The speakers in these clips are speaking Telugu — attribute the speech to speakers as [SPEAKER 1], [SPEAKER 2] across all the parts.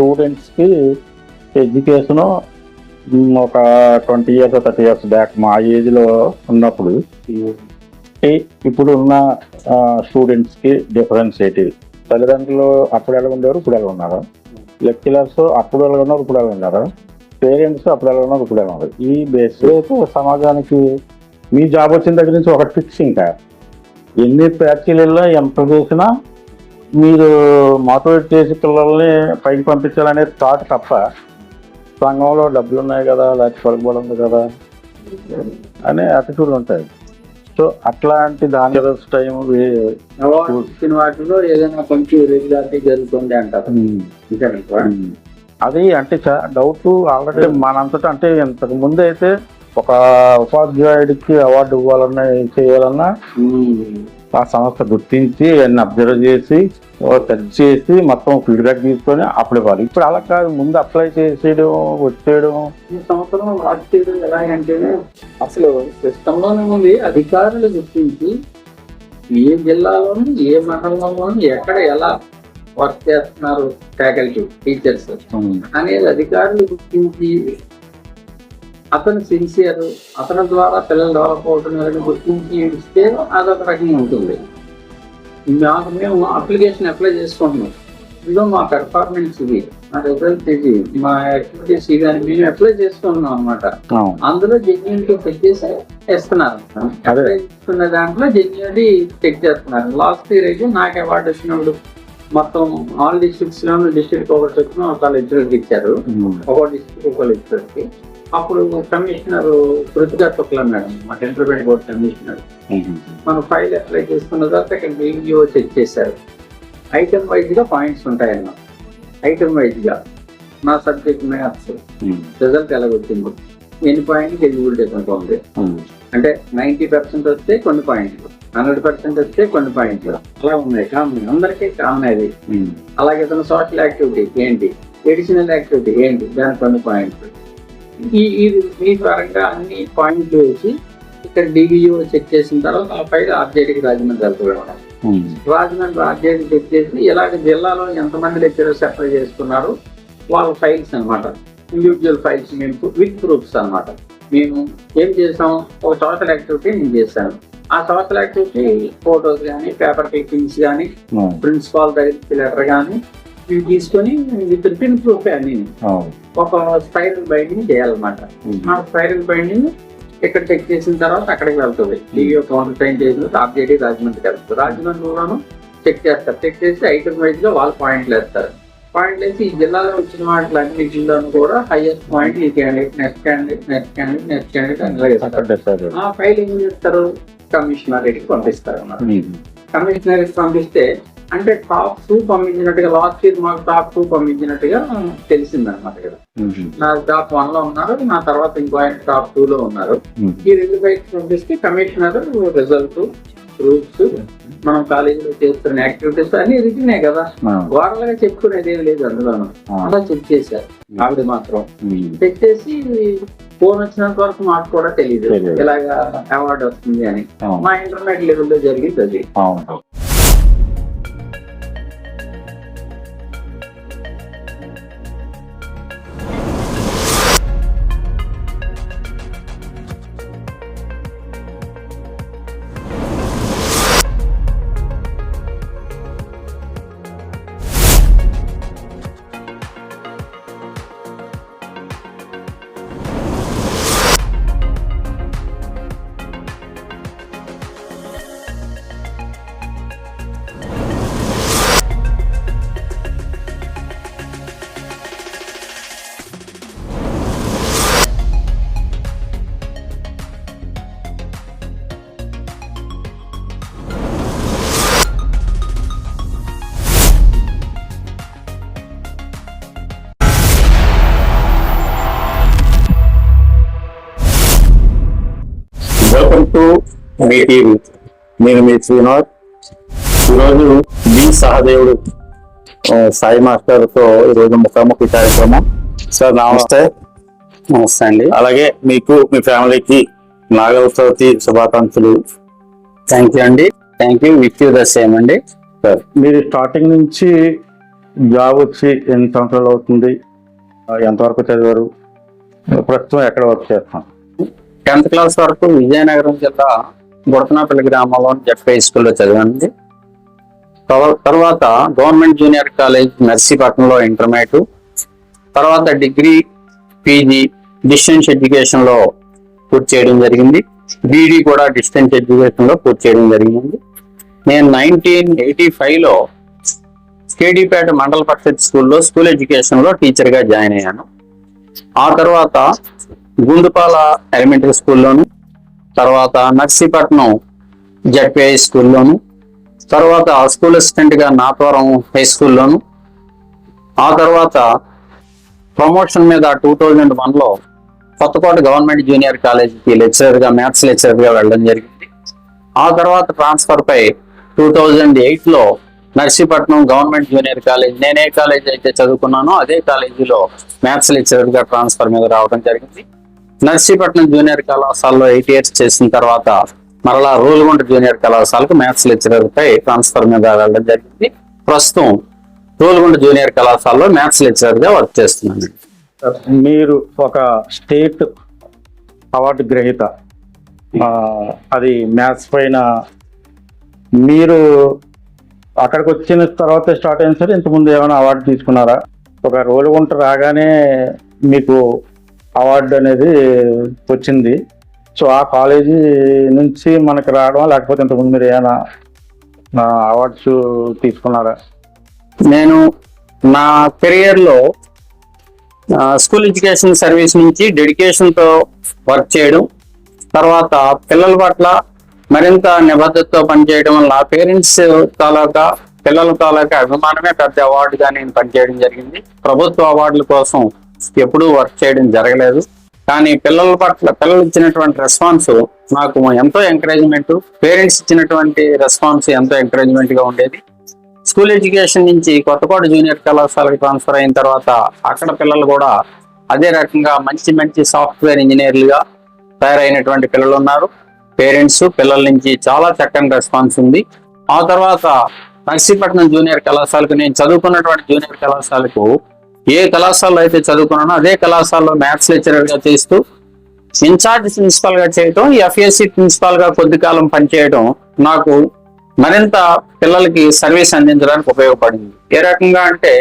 [SPEAKER 1] స్టూడెంట్స్కి ఎడ్యుకేషను ఒక twenty years thirty years back మా ఏజ్లో ఉన్నప్పుడు ఈ ఇప్పుడు ఉన్న స్టూడెంట్స్కి డిఫరెన్స్ ఏంటి? తల్లిదండ్రులు అప్పుడు ఎలా ఉండేవారు? ఇప్పుడు ఎలా ఉన్నారు? లెక్చరర్స్ అప్పుడు ఎలా ఉన్నారు? ఇప్పుడు ఎలా ఉన్నారు? పేరెంట్స్ అప్పుడు ఎలా ఉన్నారు? ఇప్పుడు ఎలా ఉన్నారు? ఈ బేస్ సమాజానికి మీ జాబ్ వచ్చిన దగ్గర నుంచి ఒకటి ఫిక్స్ ఇంకా ఎన్ని ఫ్యాక్టరీలలో ఎంత చేసినా మీరు మోటివేట్ చేసి పిల్లల్ని పైకి పంపించాలనే థాట్ తప్ప సంఘంలో డబ్బులు ఉన్నాయి కదా లేకపోతే పలుకుబడి ఉంది కదా అనే అటిట్యూడ్ ఉంటాయి సో అట్లాంటి దాని టైం
[SPEAKER 2] వాటిలో ఏదైనా కొంచెం రెగ్యులారిటీ జరుగుతుంది అంటారు. అంతేనా?
[SPEAKER 1] అది అంటే డౌట్ ఆల్రెడీ మనంతటా అంటే ఇంతకు ముందు అయితే ఒక ఉపాధ్యాయుడికి అవార్డు ఇవ్వాలన్నా ఏం చేయాలన్నా. ఆ సంస్థ గుర్తించి అన్ని అబ్జర్వ్ చేసి సెర్చ్ చేసి మొత్తం ఫీడ్బ్యాక్ తీసుకొని అప్పుడు ఇవ్వాలి ఇప్పుడు అలా కాదు ముందు అప్లై చేసేయడం వచ్చేయడం.
[SPEAKER 2] ఈ సంవత్సరం వాటి చేయడం ఎలా అంటేనే అసలు సిస్టంలోనే ఉంది అధికారులు గుర్తించి ఏ జిల్లాలోను ఏ మండలంలోను ఎక్కడ ఎలా వర్క్ చేస్తున్నారు ఫ్యాకల్టీ టీచర్స్ అనేది అధికారులు గుర్తించి అతను సిన్సియర్ అతని ద్వారా పిల్లలు డెవలప్ అవుతున్నారని గుర్తించి ఇస్తే అదొక రకంగా ఉంటుంది. మాకు మేము అప్లికేషన్ అప్లై చేసుకుంటున్నాం. ఇదిగో మా పెర్ఫార్మెన్స్ ఇది. మా రిజల్ట్ ఇది. మా యాక్టివిటీస్ ఇది అని మేము అప్లై చేసుకుంటున్నాం అనమాట అందులో జెన్యునిటీ చెక్ చేసి ఇస్తున్నారు. అప్లై చేసుకున్న దాంట్లో జెన్యునిటీ చెక్ చేస్తున్నారు. లాస్ట్ ఇయర్ అయితే నాకు అవార్డు వచ్చినప్పుడు మొత్తం ఆల్ డిస్ట్రిక్ట్స్లో డిస్ట్రిక్ట్ ఒకటి వచ్చిన ఒక లెక్చరర్కి ఇచ్చారు. ఒక డిస్ట్రిక్ట్ ఒక లెక్చరర్కి అప్పుడు కమిషనర్ కృతికా శుక్లా మేడం మా ఇంటర్మీడియట్ బోర్డ్ కమిషనర్. మనం ఫైల్ అప్లై చేసుకున్న తర్వాత ఇక్కడ వీడియో చెక్ చేశారు. ఐటమ్ వైజ్గా పాయింట్స్ ఉంటాయన్న ఐటమ్ వైజ్గా నా సబ్జెక్ట్ మ్యాథ్స్ రిజల్ట్ ఎలా వచ్చింది ఎన్ని పాయింట్స్ ఎలిజిబిలిటీ ఎంత ఉంది? అంటే నైన్టీ పర్సెంట్ వస్తే కొన్ని పాయింట్లు హండ్రెడ్ పర్సెంట్ వస్తే కొన్ని పాయింట్లు. అలా ఉన్నాయి కామన్ అందరికీ కామన్ అది. అలాగే తన సోషల్ యాక్టివిటీ ఏంటి? ఎడిషనల్ యాక్టివిటీ ఏంటి? దాని కొన్ని పాయింట్లు. ఈ మీ పరంగా అన్ని పాయింట్లు వేసి ఇక్కడ డివిఓ చెక్ చేసిన తర్వాత ఆ ఫైల్ ఆర్జేడీకి రాజమండ్రి వెళ్తున్నాం రాజమండ్రి ఆర్జేడీ చెక్ చేసి ఇలాగ జిల్లాలో ఎంతమంది లెక్చరర్స్ అప్లై చేసుకున్నారు వాళ్ళ ఫైల్స్ అన్నమాట. ఇండివిజువల్ ఫైల్స్ మేము విత్ ప్రూఫ్స్ అన్నమాట. మేము ఏం చేసాం? ఒక సోషల్ యాక్టివిటీ నేను చేశాను. ఆ సోషల్ యాక్టివిటీ ఫోటోస్ కానీ పేపర్ క్లిప్పింగ్స్ కానీ ప్రిన్సిపాల్ లెటర్ కానీ ఇవి తీసుకొని విత్ పిన్ ప్రూఫ్ అన్ని. ఒక స్పైరల్ బైండింగ్ చేయాలన్నమాట. ఆ స్పైరల్ బైండింగ్ ఇక్కడ చెక్ చేసిన తర్వాత అక్కడికి వెళ్తుంది. టీవీ కౌంటర్ సైన్ చేసిన టాప్ చేసి రాజమండ్రికి వెళ్తుంది. రాజమండ్రిలోను చెక్ చేస్తారు. చెక్ చేసి ఐటమ్ వైజ్గా వాళ్ళు పాయింట్లు వేస్తారు. పాయింట్లు వేసి ఈ జిల్లాలో వచ్చిన వాటిలో అన్నింటిలోనూ కూడా హైయెస్ట్ పాయింట్ ఈ candidate next candidate next candidate next candidate. ఆ ఫైల్ ఏం చేస్తారు కమిషనరేట్కి పంపిస్తారు అన్నమాట కమిషనరేట్ పంపిస్తే అంటే టాప్ టూ పంపించినట్టుగా లాస్ట్ ఇయర్ మాకు టాప్ టూ పంపించినట్టుగా తెలిసిందన్నమాట ఇక్కడ నా టాప్ వన్లో ఉన్నారు నా తర్వాత ఇంకో ఆయన టాప్ టూ లో ఉన్నారు. ఈ రెండు బయట పంపిస్తే కమిషనర్ రిజల్ట్ ప్రూఫ్స్ మనం కాలేజీలో చేస్తున్న యాక్టివిటీస్ అన్ని రిటర్నే కదా. ఓవరాల్గా చెప్పుకునేది ఏం లేదు అందులోను. అలా చెక్ చేశారు ఆవిడ మాత్రం. చెక్ చేసి ఫోన్ వచ్చినంత వరకు మాకు కూడా తెలియదు. ఇలాగా అవార్డు వస్తుంది అని. మా ఇంటర్మీడియట్ లెవెల్లో జరిగింది అది.
[SPEAKER 1] టు మీ టీవీ నేను మీ శ్రీనివాస్ ఈరోజు బి సహదేవుడు సాయి మాస్టర్తో ఈరోజు ముఖాముఖి కార్యక్రమం. సార్ నమస్తే.
[SPEAKER 3] నమస్తే అండి.
[SPEAKER 1] అలాగే మీకు మీ ఫ్యామిలీకి నాగల చవితి శుభాకాంక్షలు.
[SPEAKER 3] థ్యాంక్ యూ అండి. Thank you. With you the same అండి.
[SPEAKER 1] సార్. మీరు స్టార్టింగ్ నుంచి జాబ్ వచ్చి ఎన్ని సంవత్సరాలు అవుతుంది? ఎంతవరకు చదివారు? ప్రస్తుతం ఎక్కడ వర్క్ చేస్తాం
[SPEAKER 2] టెన్త్ క్లాస్ వరకు విజయనగరం జిల్లా బుడతనాపల్లి గ్రామంలోని జెఫ్ఐ హై స్కూల్లో చదివింది తర్వాత గవర్నమెంట్ జూనియర్ కాలేజ్ నర్సీపట్నంలో ఇంటర్మీడియట్ తర్వాత డిగ్రీ పీజీ డిస్టెన్స్ ఎడ్యుకేషన్లో పూర్తి చేయడం జరిగింది. బీడీ కూడా డిస్టెన్స్ ఎడ్యుకేషన్లో పూర్తి చేయడం జరిగింది. నేను నైన్టీన్ ఎయిటీ ఫైవ్లో కేడీపేట మండల పరిషత్ స్కూల్లో స్కూల్ ఎడ్యుకేషన్లో టీచర్గా జాయిన్ అయ్యాను. ఆ తర్వాత గుండుపాల ఎలిమెంటరీ స్కూల్లోను తర్వాత నర్సీపట్నం జడ్పిఐ స్కూల్లోను తర్వాత స్కూల్ అసిస్టెంట్గా నాతవరం హై స్కూల్లోను ఆ తర్వాత ప్రమోషన్ మీద టూ థౌజండ్ వన్లో కొత్తకోట గవర్నమెంట్ జూనియర్ కాలేజీకి లెక్చరర్గా మ్యాథ్స్ లెక్చరర్గా వెళ్ళడం జరిగింది. ఆ తర్వాత ట్రాన్స్ఫర్పై టూ థౌజండ్ ఎయిట్లో నర్సీపట్నం గవర్నమెంట్ జూనియర్ కాలేజ్ నేను ఏ కాలేజ్ అయితే చదువుకున్నానో అదే కాలేజీలో మ్యాథ్స్ లెక్చరర్గా ట్రాన్స్ఫర్ మీద రావడం జరిగింది. నర్సీపట్నం జూనియర్ కళాశాలలో ఎయిట్ ఇయర్స్ చేసిన తర్వాత మరలా రోలుగుంట జూనియర్ కళాశాలకు మ్యాథ్స్ లెక్చరర్ పై ట్రాన్స్ఫర్ మీద వెళ్ళడం జరిగింది. ప్రస్తుతం రోలుగుంట జూనియర్ కళాశాలలో మ్యాథ్స్ లెక్చరర్గా వర్క్ చేస్తున్నాను.
[SPEAKER 1] మీరు ఒక స్టేట్ అవార్డు గ్రహీత. అది మ్యాథ్స్ పైన మీరు అక్కడికి వచ్చిన తర్వాత స్టార్ట్ అయిన సరే? ఇంతకుముందు ఏమైనా అవార్డు తీసుకున్నారా? ఒక రోలుగుంట రాగానే మీకు అవార్డు అనేది వచ్చింది. సో ఆ కాలేజీ నుంచి మనకు రావడం లేకపోతే ఇంతకుముందు మీరు ఏమైనా అవార్డ్స్ తీసుకున్నారా?
[SPEAKER 2] నేను నా కెరియర్లో స్కూల్ ఎడ్యుకేషన్ సర్వీస్ నుంచి డెడికేషన్తో వర్క్ చేయడం తర్వాత పిల్లల పట్ల మరింత నిబద్ధతతో పనిచేయడం వల్ల పేరెంట్స్ తాలూకా పిల్లల తాలూకా అభిమానమే పెద్ద అవార్డుగా నేను పనిచేయడం జరిగింది. ప్రభుత్వ అవార్డుల కోసం ఎప్పుడూ వర్క్ చేయడం జరగలేదు. కానీ పిల్లల పట్ల పిల్లలు ఇచ్చినటువంటి రెస్పాన్స్ నాకు ఎంతో ఎంకరేజ్మెంట్ పేరెంట్స్ ఇచ్చినటువంటి రెస్పాన్స్ ఎంతో ఎంకరేజ్మెంట్గా ఉండేది. స్కూల్ ఎడ్యుకేషన్ నుంచి కొత్తకోట జూనియర్ కళాశాలకు ట్రాన్స్ఫర్ అయిన తర్వాత అక్కడ పిల్లలు కూడా అదే రకంగా మంచి మంచి సాఫ్ట్వేర్ ఇంజనీర్లుగా తయారైనటువంటి పిల్లలు ఉన్నారు. పేరెంట్స్ పిల్లల నుంచి చాలా చక్కని రెస్పాన్స్ ఉంది. ఆ తర్వాత నర్సీపట్నం జూనియర్ కళాశాలకు నేను చదువుకున్నటువంటి జూనియర్ కళాశాలకు ఏ కళాశాలలో అయితే చదువుకున్నానో అదే కళాశాలలో మ్యాథ్స్ లెక్చరర్గా చేస్తూ ఇన్ఛార్జ్ ప్రిన్సిపాల్గా చేయటం ఎఫ్ఎస్సి ప్రిన్సిపాల్గా కొద్ది కాలం పనిచేయడం నాకు మరింత పిల్లలకి సర్వీస్ అందించడానికి ఉపయోగపడింది. ఏ రకంగా అంటే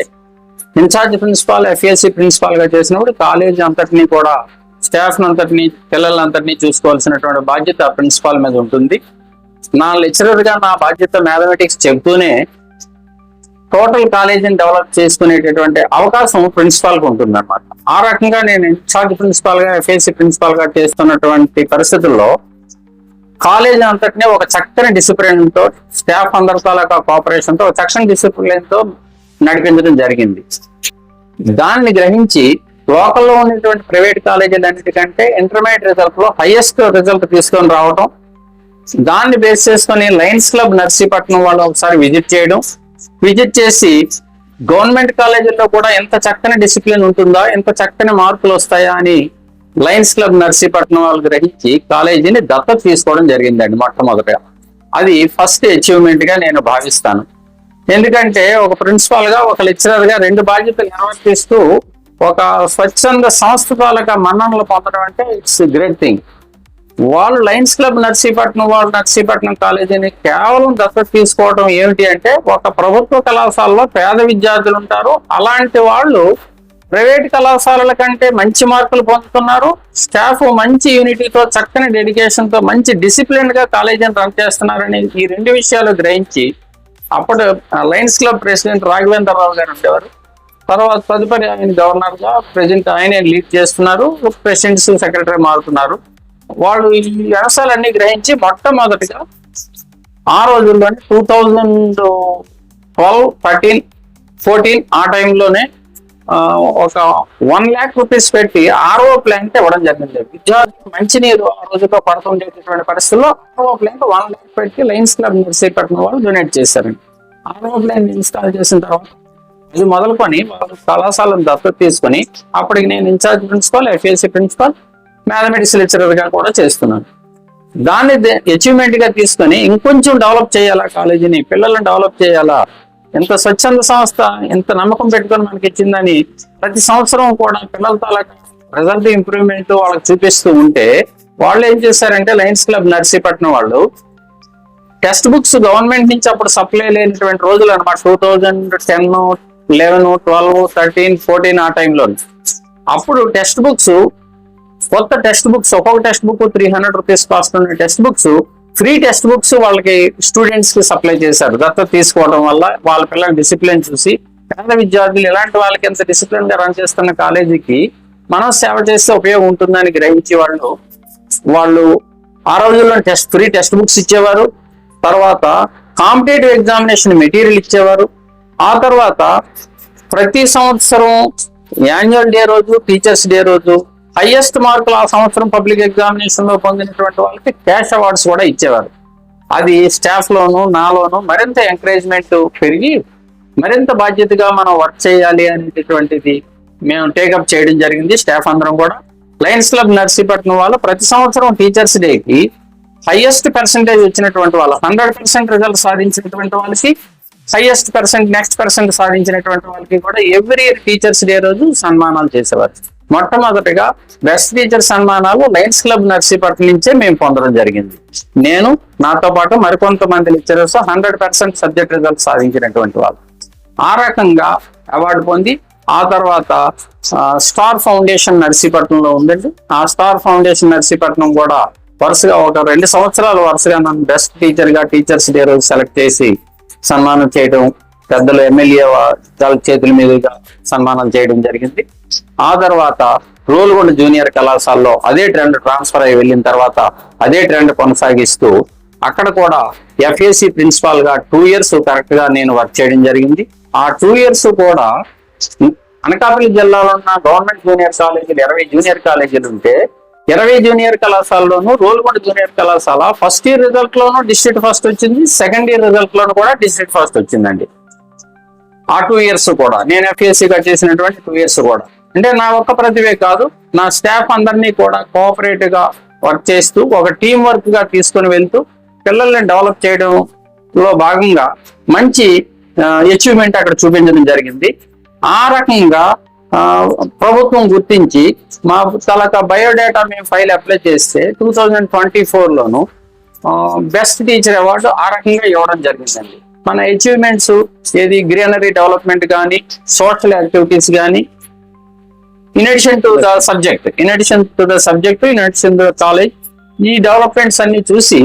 [SPEAKER 2] ఇన్ఛార్జ్ ప్రిన్సిపాల్ ఎఫ్ఎస్సి ప్రిన్సిపాల్గా చేసినప్పుడు కాలేజ్ అంతటినీ కూడా స్టాఫ్ అంతటిని పిల్లలంతటినీ చూసుకోవాల్సినటువంటి బాధ్యత ప్రిన్సిపాల్ మీద ఉంటుంది. నా లెక్చరర్గా నా బాధ్యత మ్యాథమెటిక్స్ చెబుతూనే టోటల్ కాలేజీని డెవలప్ చేసుకునేటటువంటి అవకాశం ప్రిన్సిపాల్కు ఉంటుంది అనమాట ఆ రకంగా నేను ఇన్ఛార్జ్ ప్రిన్సిపాల్గా ప్రిన్సిపాల్గా ప్రిన్సిపాల్గా చేస్తున్నటువంటి పరిస్థితుల్లో కాలేజ్ అంతటినే ఒక చక్కని డిసిప్లిన్తో స్టాఫ్ అందరితో కోఆపరేషన్తో తో ఒక చక్కని డిసిప్లిన్తో నడిపించడం జరిగింది. దాన్ని గ్రహించి లోకల్లో ఉన్నటువంటి ప్రైవేట్ కాలేజీలు అన్నిటికంటే ఇంటర్మీడియట్ రిజల్ట్లో హైయెస్ట్ రిజల్ట్ తీసుకొని రావడం దాన్ని బేస్ చేసుకొని లయన్స్ క్లబ్ నర్సీపట్నం వాళ్ళు ఒకసారి విజిట్ చేయడం విజిట్ చేసి గవర్నమెంట్ కాలేజీల్లో కూడా ఎంత చక్కని డిసిప్లిన్ ఉంటుందా ఎంత చక్కని మార్కులు వస్తాయా అని లయన్స్ క్లబ్ నర్సీపట్నం వాళ్ళు గ్రహించి కాలేజీని దత్తత తీసుకోవడం జరిగిందండి మొట్టమొదటగా అది ఫస్ట్ అచీవ్మెంట్గా నేను భావిస్తాను. ఎందుకంటే ఒక ప్రిన్సిపాల్గా ఒక లెక్చరర్గా రెండు బాధ్యతలు నిర్వర్తిస్తూ ఒక స్వచ్ఛంద సంస్థ తాలూకా మన్ననలు పొందడం అంటే ఇట్స్ గ్రేట్ థింగ్. వాళ్ళు లయన్స్ క్లబ్ నర్సీపట్నం వాళ్ళు నర్సీపట్నం కాలేజీని కేవలం దత్తత తీసుకోవడం ఏమిటి అంటే ఒక ప్రభుత్వ కళాశాలలో పేద విద్యార్థులు ఉంటారు. అలాంటి వాళ్ళు ప్రైవేట్ కళాశాలల కంటే మంచి మార్కులు పొందుతున్నారు. స్టాఫ్ మంచి యూనిటీతో చక్కని డెడికేషన్తో మంచి డిసిప్లిన్గా కాలేజీని రన్ చేస్తున్నారని ఈ రెండు విషయాలు గ్రహించి అప్పుడు లయన్స్ క్లబ్ ప్రెసిడెంట్ రాఘవేంద్రరావు గారు ఉండేవారు. తర్వాత తదుపరి ఆయన గవర్నర్గా ప్రెసిడెంట్ ఆయన లీడ్ చేస్తున్నారు. ప్రెసిడెంట్స్ సెక్రటరీ మారుతున్నారు. వాళ్ళు ఈ అంశాలన్నీ గ్రహించి మొట్టమొదటిగా ఆ రోజుల్లోనే two thousand twelve thirteen fourteen ఆ టైంలోనే ఒక వన్ ల్యాక్ రూపీస్ పెట్టి ఆర్ఓ ప్లాంట్ ఇవ్వడం జరిగింది. విద్యార్థులకు మంచినీరు ఆ రోజుల్లో పడుతుండేటటువంటి పరిస్థితుల్లో ఆర్ఓ ప్లాంట్ వన్ ల్యాక్ పెట్టి లైన్స్ క్లబ్ నర్సీపట్నం వాళ్ళు డొనేట్ చేశారండి ఆర్ఓ ప్లాంట్ ఇన్స్టాల్ చేసిన తర్వాత ఇది మొదలుకొని వాళ్ళు కళాశాలను దత్తత తీసుకొని అప్పటికి నేను in charge principal FSC principal mathematics లెక్చరర్గా కూడా చేస్తున్నాను. దాన్ని అచీవ్మెంట్గా తీసుకొని ఇంకొంచెం డెవలప్ చేయాలా కాలేజీని పిల్లల్ని డెవలప్ చేయాలా? ఇంత స్వచ్ఛంద సంస్థ ఇంత నమ్మకం పెట్టుకొని మనకి ఇచ్చిందని ప్రతి సంవత్సరం కూడా పిల్లలతో అలా రిజల్ట్ ఇంప్రూవ్మెంట్ వాళ్ళకి చూపిస్తూ ఉంటే వాళ్ళు ఏం చేశారంటే లయన్స్ క్లబ్ నర్సీపట్నం వాళ్ళు టెక్స్ట్ బుక్స్ గవర్నమెంట్ నుంచి అప్పుడు సప్లై లేనటువంటి రోజులు అనమాట two thousand ten eleven twelve thirteen fourteen ఆ టైంలో అప్పుడు టెక్స్ట్ బుక్స్ కొత్త టెక్స్ట్ బుక్స్ ఒక్కొక్క text book three hundred rupees cost ఉన్న text books free text books వాళ్ళకి స్టూడెంట్స్కి సప్లై చేశారు. దత్త తీసుకోవడం వల్ల వాళ్ళ పిల్లల డిసిప్లిన్ చూసి పేద విద్యార్థులు ఇలాంటి వాళ్ళకి ఎంత డిసిప్లిన్గా రన్ చేస్తున్న కాలేజీకి మనం సేవ చేస్తే ఉపయోగం ఉంటుందని గ్రహించి వాళ్ళు వాళ్ళు ఆ రోజుల్లో టెస్ట్ ఫ్రీ టెక్స్ట్ బుక్స్ ఇచ్చేవారు. తర్వాత కాంపిటేటివ్ ఎగ్జామినేషన్ మెటీరియల్ ఇచ్చేవారు. ఆ తర్వాత ప్రతి సంవత్సరం యాన్యువల్ డే రోజు టీచర్స్ డే రోజు హైయెస్ట్ మార్కులు ఆ సంవత్సరం పబ్లిక్ ఎగ్జామినేషన్లో పొందినటువంటి వాళ్ళకి క్యాష్ అవార్డ్స్ కూడా ఇచ్చేవారు. అది స్టాఫ్ లోను నాలోను మరింత ఎంకరేజ్మెంట్ పెరిగి మరింత బాధ్యతగా మనం వర్క్ చేయాలి అనేటటువంటిది మేము టేకప్ చేయడం జరిగింది. స్టాఫ్ అందరం కూడా. లయన్స్ క్లబ్ నర్సీపట్నం వాళ్ళు ప్రతి సంవత్సరం టీచర్స్ డేకి హైయెస్ట్ పర్సంటేజ్ వచ్చినటువంటి వాళ్ళు హండ్రెడ్ పర్సెంట్ రిజల్ట్ సాధించినటువంటి వాళ్ళకి హైయెస్ట్ పర్సెంట్ నెక్స్ట్ పర్సెంట్ సాధించినటువంటి వాళ్ళకి కూడా ఎవ్రీ ఇయర్ టీచర్స్ డే రోజు సన్మానాలు చేసేవారు. మొట్టమొదటిగా బెస్ట్ టీచర్ సన్మానాలు లయన్స్ క్లబ్ నర్సీపట్నం నుంచే మేము పొందడం జరిగింది. నేను నాతో పాటు మరికొంతమంది lecturers hundred percent subject result సాధించినటువంటి వాళ్ళు. ఆ రకంగా అవార్డు పొంది ఆ తర్వాత స్టార్ ఫౌండేషన్ నర్సీపట్నంలో ఉందండి. ఆ స్టార్ ఫౌండేషన్ నర్సీపట్నం కూడా వరుసగా ఒక రెండు సంవత్సరాలు వరుసగా నన్ను బెస్ట్ టీచర్గా టీచర్స్ డే రోజు సెలెక్ట్ చేసి సన్మానం చేయడం పెద్దలు ఎమ్మెల్యే వాళ్ళ చేతుల మీదుగా సన్మానం చేయడం జరిగింది. ఆ తర్వాత రోల్గొండ జూనియర్ కళాశాలలో అదే ట్రెండ్ ట్రాన్స్ఫర్ అయ్యి వెళ్ళిన తర్వాత అదే ట్రెండ్ కొనసాగిస్తూ అక్కడ కూడా ఎఫ్ఏసి ప్రిన్సిపాల్గా టూ ఇయర్స్ కరెక్ట్గా నేను వర్క్ చేయడం జరిగింది. ఆ టూ ఇయర్స్ కూడా అనకాపల్లి జిల్లాలో ఉన్న గవర్నమెంట్ జూనియర్ కాలేజీలు ఇరవై జూనియర్ కాలేజీలు ఉంటే ఇరవై జూనియర్ కళాశాలలోను రోల్గొండ జూనియర్ కళాశాల ఫస్ట్ ఇయర్ రిజల్ట్ లోను డిస్ట్రిక్ట్ ఫస్ట్ వచ్చింది. సెకండ్ ఇయర్ రిజల్ట్ లోను కూడా డిస్ట్రిక్ట్ ఫస్ట్ వచ్చిందండి. ఆ టూ ఇయర్స్ కూడా. నేను ఎఫ్ఎస్సిగా చేసినటువంటి టూ ఇయర్స్ కూడా. అంటే నా ఒక్క ప్రతిభే కాదు నా స్టాఫ్ అందరినీ కూడా కోఆపరేటివ్గా వర్క్ చేస్తూ ఒక టీం వర్క్గా తీసుకొని వెళ్తూ పిల్లల్ని డెవలప్ చేయడంలో భాగంగా మంచి అచీవ్మెంట్ అక్కడ చూపించడం జరిగింది. ఆ రకంగా ప్రభుత్వం గుర్తించి మా తలక బయోడేటా మేము ఫైల్ అప్లై చేస్తే టూ థౌజండ్ ట్వంటీ ఫోర్లోను బెస్ట్ టీచర్ అవార్డు ఆ రకంగా ఇవ్వడం జరిగిందండి. మన అచీవ్మెంట్స్ ఏది గ్రీనరీ డెవలప్మెంట్ కానీ సోషల్ యాక్టివిటీస్ కానీ in addition to the subject in addition to the subject in addition to the college ఈ డెవలప్మెంట్స్ అన్ని చూసి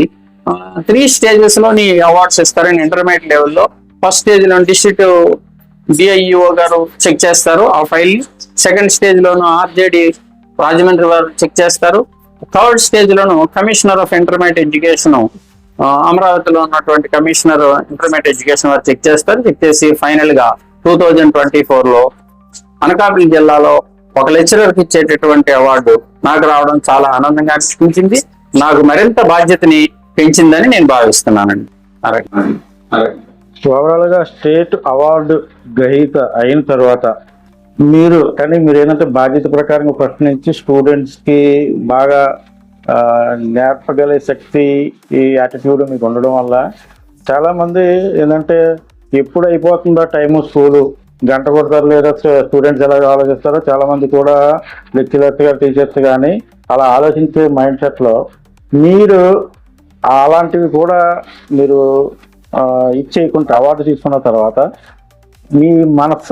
[SPEAKER 2] త్రీ స్టేజెస్లో నీ అవార్డ్స్ ఇస్తారని ఇంటర్మీడియట్ లెవెల్లో ఫస్ట్ స్టేజ్లో డిస్ట్రిక్ట్ డిఐఈఓ గారు చెక్ చేస్తారు ఆ ఫైల్ సెకండ్ స్టేజ్ లోను ఆర్జేడి రాజమండ్రి వారు చెక్ చేస్తారు. థర్డ్ స్టేజ్ లోను కమిషనర్ ఆఫ్ ఇంటర్మీడియట్ ఎడ్యుకేషన్ అమరావతిలో ఉన్నటువంటి కమిషనర్ ఇంప్రూవ్మెంట్ ఎడ్యుకేషన్ వారు చెక్ చేస్తారు. చెక్ చేసి ఫైనల్గా టూ థౌజండ్ ట్వంటీ ఫోర్లో అనకాపల్లి జిల్లాలో ఒక లెక్చరర్కి ఇచ్చేటటువంటి అవార్డు నాకు రావడం చాలా ఆనందంగా అనిపించింది. నాకు మరింత బాధ్యతని పెంచిందని నేను భావిస్తున్నానండి.
[SPEAKER 1] ఓవరాల్గా స్టేట్ అవార్డు గ్రహీత అయిన తర్వాత మీరు కానీ మీరు ఏంటంటే బాధ్యత ప్రకారం ఫస్ట్ నుంచి స్టూడెంట్స్కి బాగా నేర్పగలే శక్తి ఈ యాటిట్యూడ్ మీకు ఉండడం వల్ల చాలామంది ఏంటంటే ఎప్పుడు అయిపోతుందో టైము స్కూలు గంట కొడతారు లేదా స్టూడెంట్స్ ఎలా ఆలోచిస్తారో చాలామంది కూడా లెక్చరర్స్ గారు టీచర్స్ కానీ అలా ఆలోచించే మైండ్ సెట్లో మీరు అలాంటివి కూడా మీరు ఇచ్చేయకుండా అవార్డు తీసుకున్న తర్వాత మీ మనస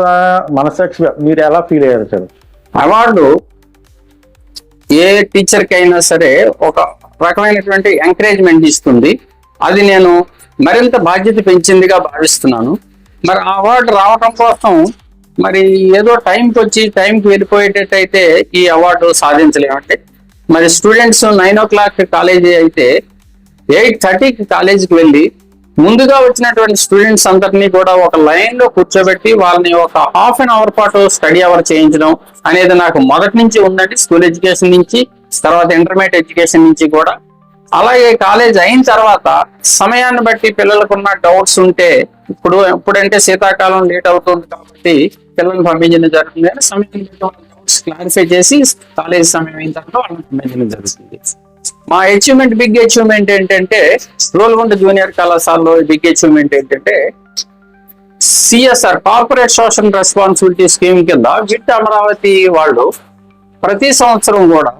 [SPEAKER 1] మనసాక్షి మీరు ఎలా ఫీల్ అయ్యారు సార్?
[SPEAKER 2] అవార్డు ఏ టీచర్కి అయినా సరే ఒక రకమైనటువంటి ఎంకరేజ్మెంట్ ఇస్తుంది. అది నేను మరింత బాధ్యత పెంచిందిగా భావిస్తున్నాను. మరి ఆ అవార్డు రావడం కోసం మరి ఏదో టైంకి వచ్చి టైంకి వెళ్ళిపోయేటట్టయితే ఈ అవార్డు సాధించలేమంటే మరి students nine o'clock college అయితే ఎయిట్ థర్టీకి కాలేజీకి వెళ్ళి ముందుగా వచ్చినటువంటి స్టూడెంట్స్ అందరినీ కూడా ఒక లైన్లో కూర్చోబెట్టి వాళ్ళని ఒక హాఫ్ అన్ అవర్ పాటు స్టడీ అవర్ చేయించడం అనేది నాకు మొదటి నుంచి ఉందండి. స్కూల్ ఎడ్యుకేషన్ నుంచి తర్వాత ఇంటర్మీడియట్ ఎడ్యుకేషన్ నుంచి కూడా. అలాగే కాలేజ్ అయిన తర్వాత సమయాన్ని బట్టి పిల్లలకు ఉన్న డౌట్స్ ఉంటే ఇప్పుడు ఇప్పుడంటే శీతాకాలం లేట్ అవుతుంది కాబట్టి పిల్లల్ని పంపించడం జరుగుతుంది. సమయం డౌట్స్ క్లారిఫై చేసి కాలేజ్ సమయం అయిన తర్వాత వాళ్ళని పంపించడం జరుగుతుంది. మా అచీవ్మెంట్ బిగ్ అచీవ్మెంట్ ఏంటంటే రోల్గొండ జూనియర్ కళాశాలలో బిగ్ అచీవ్మెంట్ ఏంటంటే CSR corporate social responsibility scheme కింద విట్ అమరావతి వాళ్ళు ప్రతి సంవత్సరం కూడా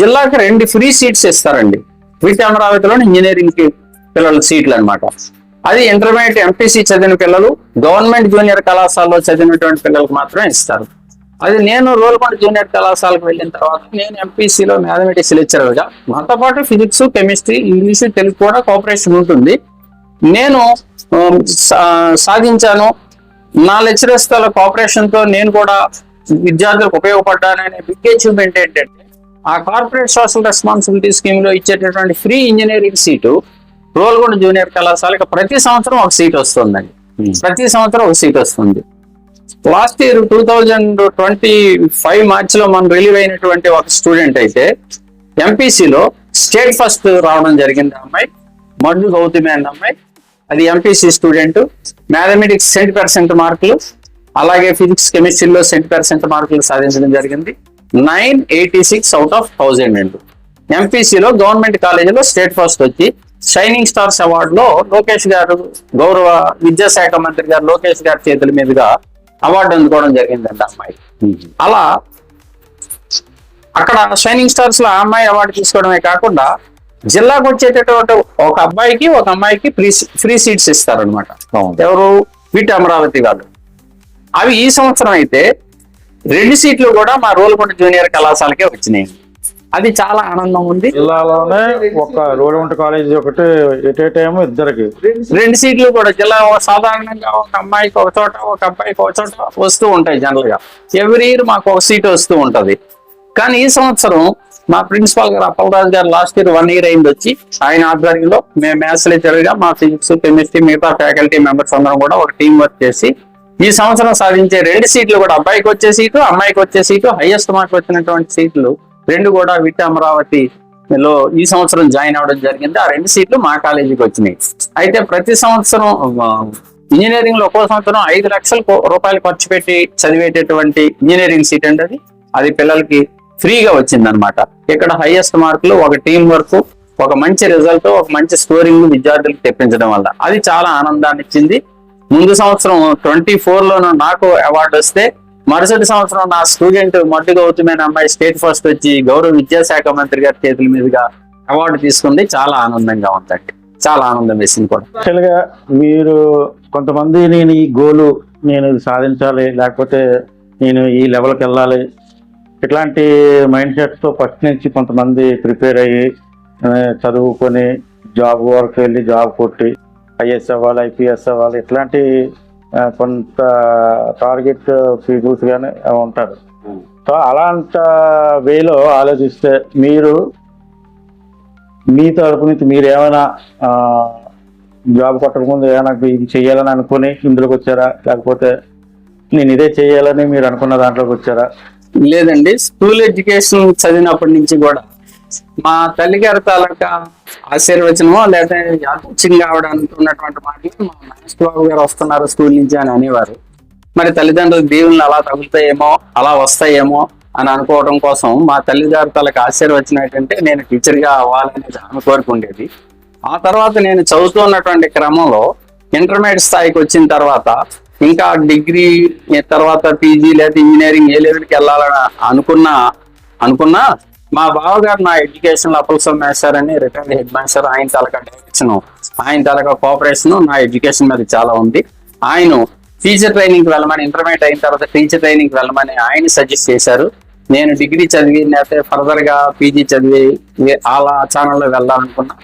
[SPEAKER 2] జిల్లాకి రెండు ఫ్రీ సీట్స్ ఇస్తారండి. విట్ అమరావతిలో ఇంజనీరింగ్కి పిల్లల సీట్లు అన్నమాట. అది ఇంటర్మీడియట్ ఎంపీసీ చదివిన పిల్లలు గవర్నమెంట్ జూనియర్ కళాశాలలో చదివినటువంటి పిల్లలకు మాత్రమే ఇస్తారు. అది నేను రోల్కొండ జూనియర్ కళాశాలకు వెళ్ళిన తర్వాత నేను ఎంపీసీలో మ్యాథమెటిక్స్ లెక్చరర్గా నాతో పాటు ఫిజిక్స్ కెమిస్ట్రీ ఇంగ్లీష్ తెలుగు కూడా కోఆపరేషన్ ఉంటుంది. నేను సాధించాను. నా లెక్చరర్స్తో కోఆపరేషన్తో నేను కూడా విద్యార్థులకు ఉపయోగపడ్డాననే బిగ్ అచీవ్మెంట్ ఏంటంటే ఆ కార్పొరేట్ సోషల్ రెస్పాన్సిబిలిటీ స్కీమ్లో ఇచ్చేటటువంటి free engineering seat Rolugunta junior కళాశాలకు ప్రతి సంవత్సరం ఒక సీట్ వస్తుందండి. ప్రతి సంవత్సరం ఒక సీట్ వస్తుంది. Last year two thousand twenty five మార్చ్లో మనం రిలీవ్ అయినటువంటి ఒక స్టూడెంట్ అయితే ఎంపీసీలో స్టేట్ ఫస్ట్ రావడం జరిగింది అమ్మాయి మడ్డు గౌతమి అన్న అమ్మాయి. అది MPC student. Mathematics cent percent మార్కులు అలాగే ఫిజిక్స్ కెమిస్ట్రీలో సెంట్ పర్సెంట్ మార్కులు సాధించడం జరిగింది. Nine eighty six out of thousand and. ఎంపీసీలో government కాలేజీలో స్టేట్ ఫస్ట్ వచ్చి షైనింగ్ స్టార్స్ అవార్డులో లోకేష్ గారు గౌరవ విద్యాశాఖ మంత్రి గారు లోకేష్ గారి చేతుల మీదుగా అవార్డు అందుకోవడం జరిగిందండి అమ్మాయి. అలా అక్కడ షైనింగ్ స్టార్స్లో ఆ అమ్మాయి అవార్డు తీసుకోవడమే కాకుండా జిల్లాకు వచ్చేటటువంటి ఒక అబ్బాయికి ఒక అమ్మాయికి ఫ్రీ ఫ్రీ సీట్స్ ఇస్తారనమాట. ఎవరు? వీటి అమరావతి వాళ్ళు. అవి ఈ సంవత్సరం అయితే రెండు సీట్లు కూడా మా రోల్కొండ జూనియర్ కళాశాలకే వచ్చినాయి అది చాలా ఆనందం ఉంది.
[SPEAKER 1] జిల్లాలోనే ఒక రోడ్డు కాలేజ్ ఒకటి ఎట్ ఏ టైం ఇద్దరికి.
[SPEAKER 2] రెండు సీట్లు కూడా జిల్లా సాధారణంగా ఒక అమ్మాయికి ఒక చోట ఒక అబ్బాయికి ఒక చోట వస్తూ ఉంటాయి జనరల్గా ఎవ్రీ ఇయర్ మాకు ఒక సీట్ వస్తూ ఉంటది. కానీ ఈ సంవత్సరం మా ప్రిన్సిపాల్ గారు అప్పలరాజు గారు లాస్ట్ ఇయర్ వన్ ఇయర్ అయింది వచ్చి ఆయన ఆధ్వర్యంలో మేము మ్యాథ్స్ లెక్చర్గా మా ఫిజిక్స్ కెమిస్ట్రీ మిగతా ఫ్యాకల్టీ మెంబర్స్ అందరం కూడా ఒక టీం వర్క్ చేసి ఈ సంవత్సరం సాధించే రెండు సీట్లు కూడా అబ్బాయికి వచ్చే సీటు అమ్మాయికి వచ్చే సీటు హైయెస్ట్ మార్క్ వచ్చినటువంటి సీట్లు రెండు కూడా విట్ అమరావతి లో ఈ సంవత్సరం జాయిన్ అవ్వడం జరిగింది. ఆ రెండు సీట్లు మా కాలేజీకి వచ్చినాయి. అయితే ప్రతి సంవత్సరం ఇంజనీరింగ్లో ఒక్కో సంవత్సరం ఐదు లక్షల రూపాయలు ఖర్చు పెట్టి చదివేటటువంటి ఇంజనీరింగ్ సీట్ అండి అది అది పిల్లలకి ఫ్రీగా వచ్చింది అనమాట ఇక్కడ హైయెస్ట్ మార్కులు ఒక టీం వర్క్ ఒక మంచి రిజల్ట్ ఒక మంచి స్కోరింగ్ విద్యార్థులకు తెప్పించడం వల్ల. అది చాలా ఆనందాన్ని ఇచ్చింది ముందు సంవత్సరం ట్వంటీ ఫోర్లోనూ నాకు అవార్డు వస్తే మరుసటి సంవత్సరం నా స్టూడెంట్ మట్టు గౌతమైన అమ్మాయి స్టేట్ ఫస్ట్ వచ్చి గౌరవ విద్యాశాఖ మంత్రి గారి చేతుల మీదుగా అవార్డు తీసుకుంది. చాలా ఆనందంగా ఉందండి. చాలా ఆనందం వేసింది కూడా.
[SPEAKER 1] యాక్చువల్గా మీరు కొంతమంది నేను ఈ గోలు నేను సాధించాలి లేకపోతే నేను ఈ లెవెల్కి వెళ్ళాలి ఇట్లాంటి మైండ్ సెట్తో ఫస్ట్ నుంచి కొంతమంది ప్రిపేర్ అయ్యి చదువుకొని జాబ్ వరకు వెళ్ళి జాబ్ కొట్టి ఐఎస్ అవ్వాలి ఐపీఎస్ అవ్వాలి ఇట్లాంటి కొంత టార్గెట్ పీపుల్స్ కానీ ఉంటారు. సో అలాంటి వేలో ఆలోచిస్తే మీరు మీ తరపు నుంచి మీరు ఏమైనా జాబ్ కొట్టకముందు ఏమైనా ఇది చేయాలని అనుకుని ఇందులోకి వచ్చారా? లేకపోతే నేను ఇదే చేయాలని మీరు అనుకున్న దాంట్లోకి వచ్చారా?
[SPEAKER 2] లేదండి స్కూల్ ఎడ్యుకేషన్ చదివినప్పటి నుంచి కూడా. మా తల్లిగారి తాలూకా ఆశీర్వచనమో లేదా యాదృచ్ఛికంగా కావడానికి ఉన్నటువంటి మాటలు మా మహేష్ బాబు గారు వస్తున్నారు స్కూల్ నుంచి అని అనేవారు. మరి తల్లిదండ్రులు దీవులను అలా తగులుతాయేమో అలా వస్తాయేమో అని అనుకోవడం కోసం మా తల్లిగారి తలకు ఆశీర్వచనం ఏంటంటే నేను టీచర్గా అవ్వాలని అవ్వాలనేది ఆమె కోరుకుండేది ఆ తర్వాత నేను చదువుతున్నటువంటి క్రమంలో ఇంటర్మీడియట్ స్థాయికి వచ్చిన తర్వాత ఇంకా డిగ్రీ తర్వాత పీజీ లేదా ఇంజనీరింగ్ ఏ లెవెల్కి వెళ్ళాలని అనుకున్నా అనుకున్నా మా బావగారు నా ఎడ్యుకేషన్ అపల్సం మేస్టర్ అని రిటైర్డ్ హెడ్ మాస్టర్ ఆయన తలక డైరెక్షన్ ఆయన తలక కోఆపరేషన్ నా ఎడ్యుకేషన్ మీద చాలా ఉంది. ఆయన టీచర్ ట్రైనింగ్ వెళ్ళమని ఇంటర్మీడియట్ అయిన తర్వాత టీచర్ ట్రైనింగ్ వెళ్ళమని ఆయన సజెస్ట్ చేశారు. నేను డిగ్రీ చదివి లేకపోతే ఫర్దర్గా పీజీ చదివి అలా ఛానల్లో వెళ్ళాలనుకున్నా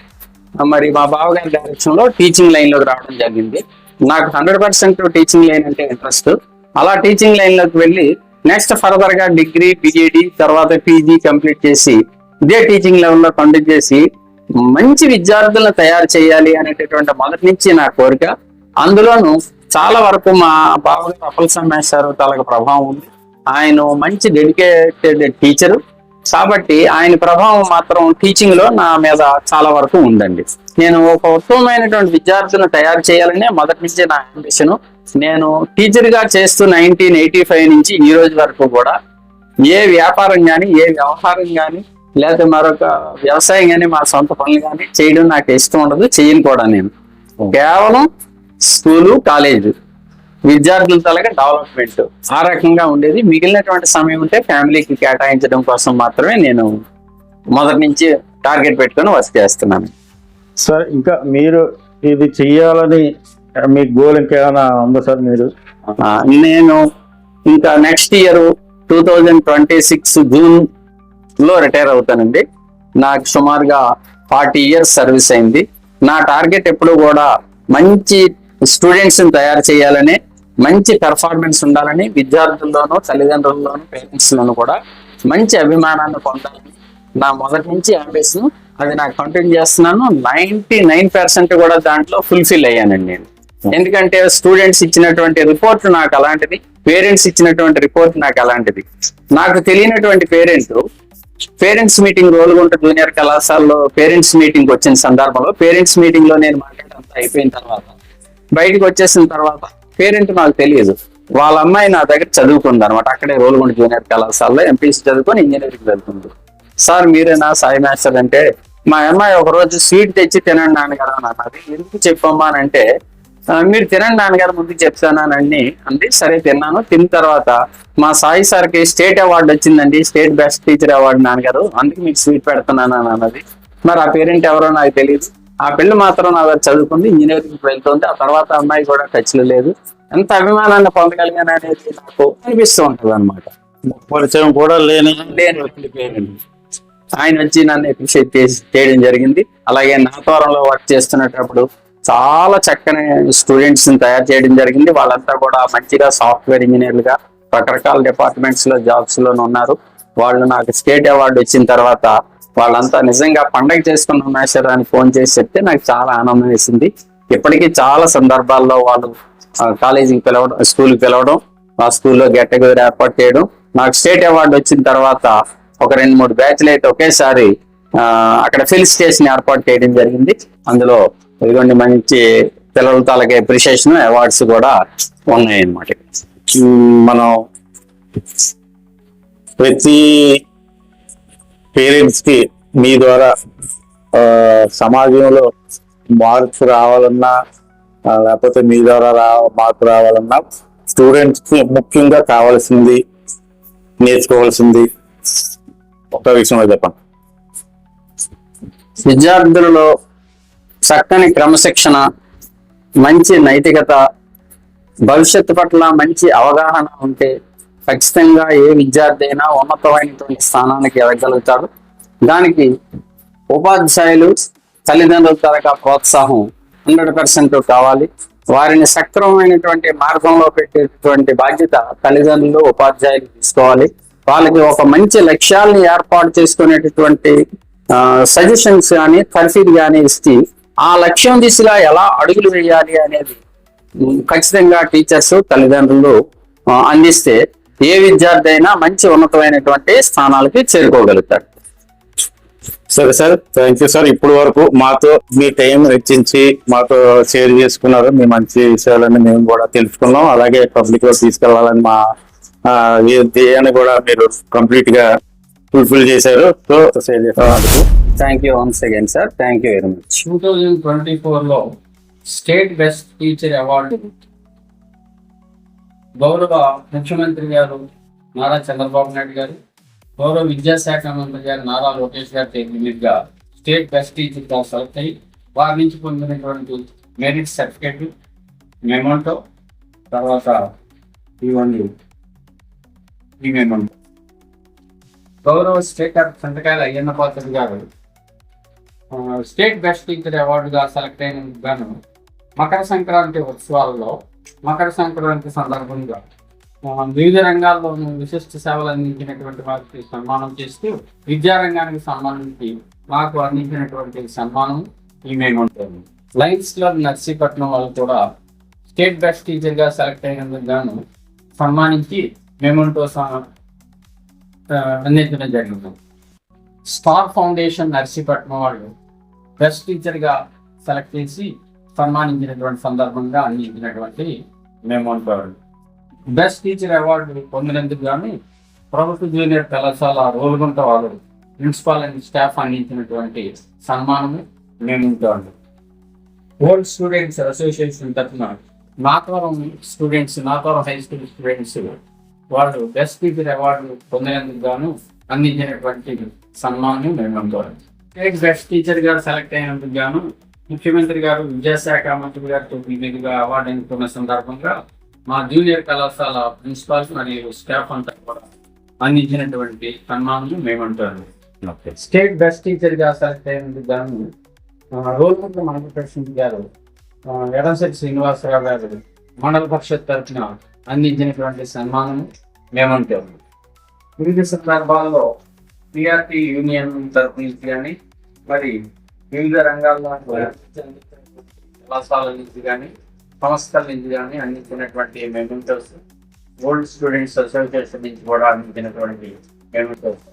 [SPEAKER 2] మరి మా బావగారి డైరెక్షన్లో టీచింగ్ లైన్లోకి రావడం జరిగింది. నాకు హండ్రెడ్ పర్సెంట్ టీచింగ్ లైన్ అంటే ఇంట్రెస్ట్ అలా టీచింగ్ లైన్లోకి వెళ్ళి నెక్స్ట్ ఫర్దర్గా డిగ్రీ పిహెడి తర్వాత పీజీ కంప్లీట్ చేసి ఇదే టీచింగ్ లెవెల్లో చేసి మంచి విద్యార్థులను తయారు చేయాలి అనేటటువంటి మొదటి నుంచి నా కోరిక. అందులోను చాలా వరకు మా బావగారు అప్పలసం మేస్టారు తాలకు ప్రభావం ఉంది. ఆయన మంచి డెడికేటెడ్ టీచరు కాబట్టి ఆయన ప్రభావం మాత్రం టీచింగ్లో నా మీద చాలా వరకు ఉందండి. నేను ఒక ఉత్తమమైనటువంటి విద్యార్థులను తయారు చేయాలనే మొదటి నుంచి నా అంబిషన్ నేను టీచర్గా చేస్తూ నైన్టీన్ ఎయిటీ ఫైవ్ నుంచి ఈ రోజు వరకు కూడా ఏ వ్యాపారం కానీ ఏ వ్యవహారం కానీ లేకపోతే మరొక వ్యవసాయం కానీ మా సొంత పనులు కానీ చేయడం నాకు ఇష్టం ఉండదు చేయను కూడా నేను. కేవలం స్కూలు కాలేజు. విద్యార్థుల తలగా డెవలప్మెంట్ ఆ రకంగా ఉండేది. మిగిలినటువంటి సమయం ఉంటే ఫ్యామిలీకి కేటాయించడం కోసం మాత్రమే నేను మొదటి నుంచి టార్గెట్ పెట్టుకొని వర్క్ చేస్తున్నాను.
[SPEAKER 3] సార్ ఇంకా మీరు ఇది చెయ్యాలని మీ గోల్ ఇంకేమైనా ఉందా సార్ మీరు?
[SPEAKER 2] నేను ఇంకా next year two thousand twenty six జూన్లో రిటైర్ అవుతానండి. నాకు సుమారుగా ఫార్టీ ఇయర్స్ సర్వీస్ అయింది. నా టార్గెట్ ఎప్పుడు కూడా మంచి స్టూడెంట్స్ తయారు చేయాలని మంచి పెర్ఫార్మెన్స్ ఉండాలని విద్యార్థుల్లోనూ తల్లిదండ్రుల్లోనూ పేరెంట్స్లోనూ కూడా మంచి అభిమానాన్ని పొందాలని నా మొదటి నుంచి అంబిషన్ అది నాకు కంటిన్యూ చేస్తున్నాను. నైంటీ నైన్ పర్సెంట్ కూడా దాంట్లో ఫుల్ఫిల్ అయ్యానండి నేను. Hmm. ఎందుకంటే స్టూడెంట్స్ ఇచ్చినటువంటి రిపోర్ట్ నాకు అలాంటిది పేరెంట్స్ ఇచ్చినటువంటి రిపోర్ట్ నాకు అలాంటిది. నాకు తెలియనటువంటి parent parents meeting Rolugunta junior కళాశాలలో పేరెంట్స్ మీటింగ్ వచ్చిన సందర్భంలో పేరెంట్స్ మీటింగ్లో నేను మాట్లాడంతా అయిపోయిన తర్వాత బయటకు వచ్చేసిన తర్వాత పేరెంట్ నాకు తెలియదు. వాళ్ళ అమ్మాయి నా దగ్గర చదువుకుంది అనమాట అక్కడే రోలుగుంట జూనియర్ కళాశాలలో ఎంపీసీ చదువుకొని ఇంజనీరింగ్ వెళ్తుంది. సార్ మీరేనా సాయి మాస్టర్ అంటే మా అమ్మాయి ఒక రోజు స్వీట్ తెచ్చి తినండి నాన్నగారు అన్నది. ఎందుకు చెప్పమ్మా అని అంటే మీరు తినండి నాన్నగారు ముందు చెప్తానని అంది సరే తిన్నాను. తిన్న తర్వాత మా సాయి సార్కి స్టేట్ అవార్డు వచ్చిందండి. స్టేట్ బెస్ట్ టీచర్ అవార్డు నాన్నగారు. అందుకే మీకు స్వీట్ పెడుతున్నాను అని అన్నది. మరి ఆ పేరెంట్ ఎవరో నాకు తెలియదు ఆ పిల్ల మాత్రం నా దగ్గర చదువుకుంది ఇంజనీరింగ్ వెళ్తుంది. ఆ తర్వాత అమ్మాయి కూడా టచ్లో లేదు. ఎంత అభిమానాన్ని పొందగలిగాను అనేది నాకు అనిపిస్తూ ఉంటుంది అనమాట
[SPEAKER 3] పరిచయం కూడా లేని
[SPEAKER 2] లేని పేరెంట్. ఆయన వచ్చి నన్ను అప్రిషియేట్ చేసి చేయడం జరిగింది. అలాగే నాతోరంలో వర్క్ చేస్తున్నప్పుడు చాలా చక్కని స్టూడెంట్స్ని తయారు చేయడం జరిగింది. వాళ్ళంతా కూడా మంచిగా సాఫ్ట్వేర్ ఇంజనీర్లుగా రకరకాల డిపార్ట్మెంట్స్లో జాబ్స్ ఉన్నారు. వాళ్ళు నాకు స్టేట్ అవార్డు వచ్చిన తర్వాత వాళ్ళంతా నిజంగా పండగ చేసుకున్న ఉన్నారు అని ఫోన్ చేసి చెప్తే నాకు చాలా ఆనందం వేసింది. ఇప్పటికీ చాలా సందర్భాల్లో వాళ్ళు కాలేజీకి పిలవడం స్కూల్కి పిలవడం ఆ స్కూల్లో గెట్ టుగెదర్ ఏర్పాటు చేయడం నాకు స్టేట్ అవార్డు వచ్చిన తర్వాత ఒక రెండు మూడు బ్యాచ్లు అయితే ఒకేసారి అక్కడ ఫిల్ స్టేషన్ ఏర్పాటు చేయడం జరిగింది. అందులో ఇదిగోండి మంచి పిల్లల తాలకే అప్రిషియేషన్ అవార్డ్స్ కూడా ఉన్నాయి అన్నమాట
[SPEAKER 3] మనం ప్రతి పేరెంట్స్కి మీ ద్వారా సమాజంలో మార్పు రావాలన్నా లేకపోతే మీ ద్వారా రా మార్పు రావాలన్నా స్టూడెంట్స్కి ముఖ్యంగా కావాల్సింది నేర్చుకోవాల్సింది ఒక విషయంలో చెప్పండి.
[SPEAKER 2] విద్యార్థులలో చక్కని క్రమశిక్షణ మంచి నైతికత భవిష్యత్తు పట్ల మంచి అవగాహన ఉంటే ఖచ్చితంగా ఏ విద్యార్థి అయినా ఉన్నతమైనటువంటి స్థానానికి ఎదగలుగుతాడు. దానికి ఉపాధ్యాయులు తల్లిదండ్రుల తరగా ప్రోత్సాహం హండ్రెడ్ పర్సెంట్ కావాలి. వారిని సక్రమమైనటువంటి మార్గంలో పెట్టేటువంటి బాధ్యత తల్లిదండ్రులు ఉపాధ్యాయులు తీసుకోవాలి. వాళ్ళకి ఒక మంచి లక్ష్యాలను ఏర్పాటు చేసుకునేటటువంటి సజెషన్స్ కానీ తర్ఫీదు కానీ ఇస్తే ఆ లక్ష్యం దిశగా ఎలా అడుగులు వేయాలి అనేది ఖచ్చితంగా టీచర్స్ తల్లిదండ్రులు అందిస్తే ఏ విద్యార్థి అయినా మంచి ఉన్నతమైనటువంటి స్థానాలకి చేరుకోగలుగుతాడు.
[SPEAKER 3] సరే సార్ థ్యాంక్ యూ సార్. ఇప్పుడు వరకు మాతో మీ టైం వెచ్చించి మాతో షేర్ చేసుకున్నారు. మీ మంచి విషయాలన్నీ మేము కూడా తెలుసుకున్నాం. అలాగే పబ్లిక్లో తీసుకెళ్ళాలని మా ధ్యేయాన్ని కూడా మీరు కంప్లీట్గా ఫుల్ఫిల్ చేశారు. సో షేర్ చేసినందుకు
[SPEAKER 2] thank you once again sir thank you very much
[SPEAKER 4] two thousand twenty ఫోర్లో స్టేట్ బెస్ట్ టీచర్ అవార్డు గౌరవ ముఖ్యమంత్రి గారు నారా చంద్రబాబు నాయుడు గారు గౌరవ విద్యాశాఖ మంత్రి గారు నారా లోకేష్ గారు చేతిగా స్టేట్ బెస్ట్ టీచర్గా సెలెక్ట్ అయ్యి వారి నుంచి పొందినటువంటి మెరిట్ సర్టిఫికెట్ మెమోంటో తర్వాత ఇవన్నీ. ఈ మెమోంటో గౌరవ state సంతకాయల Ayyanna Patra garu state best teacher అవార్డుగా select అయిన గాను మకర సంక్రాంతి ఉత్సవాలలో మకర సంక్రాంతి సందర్భంగా వివిధ రంగాల్లో విశిష్ట సేవలు అందించినటువంటి వారికి సన్మానం చేస్తూ విద్యారంగానికి సంబంధించి మాకు అందించినటువంటి సన్మానం ఈ మేము ఉంటుంది లయన్స్ క్లబ్ నర్సీపట్నం వాళ్ళు కూడా స్టేట్ బెస్ట్ టీచర్గా సెలెక్ట్ అయినందుకు గాను సన్మానించి మెమోంటో అందించడం జరిగింది. స్టార్ ఫౌండేషన్ నర్సీపట్నం వాళ్ళు బెస్ట్ టీచర్గా సెలెక్ట్ చేసి సన్మానించినటువంటి సందర్భంగా అందించినటువంటి మెమోంటో బెస్ట్ టీచర్ అవార్డు పొందినందుకు గాను ప్రభుత్వ జూనియర్ కళాశాల రోలుగుంట వాళ్ళు ప్రిన్సిపాల్ అండ్ స్టాఫ్ అందించినటువంటి సన్మానము మేము ఓల్డ్ స్టూడెంట్స్ అసోసియేషన్ తరఫున
[SPEAKER 2] Natavaram students Natavaram high school students వాళ్ళు బెస్ట్ టీచర్ అవార్డు పొందినందుకు గాను అందించినటువంటి సన్మానం మేము అందుకోవాలి బెస్ట్ టీచర్ గారు సెలెక్ట్ అయినందుకు గాను ముఖ్యమంత్రి గారు విద్యాశాఖ మంత్రి గారితో మీదుగా అవార్డు అందుకున్న సందర్భంగా మా జూనియర్ కళాశాల ప్రిన్సిపాల్ మరియు స్టాఫ్ అంతా కూడా అందించినటువంటి సన్మానం మేమంటారు స్టేట్ బెస్ట్ టీచర్గా సెలెక్ట్ అయినందుకు గాను రోల్ నెంబర్ మనకు ప్రెసిడెంట్ గారు ఎడంశెట్టి శ్రీనివాసరావు గారు మండల పరిషత్ తరఫున అందించినటువంటి సన్మానం మేమంటాము. వివిధ సందర్భాల్లో పిఆర్టీ యూనియన్ తరఫు నుంచి కానీ మరి వివిధ రంగాల్లో కళాశాల నుంచి కానీ సంస్థల నుంచి కానీ అందించినటువంటి మెమెంటోస్ ఓల్డ్ స్టూడెంట్స్ అసోసియేషన్ నుంచి కూడా అందించినటువంటి మెమెంటోస్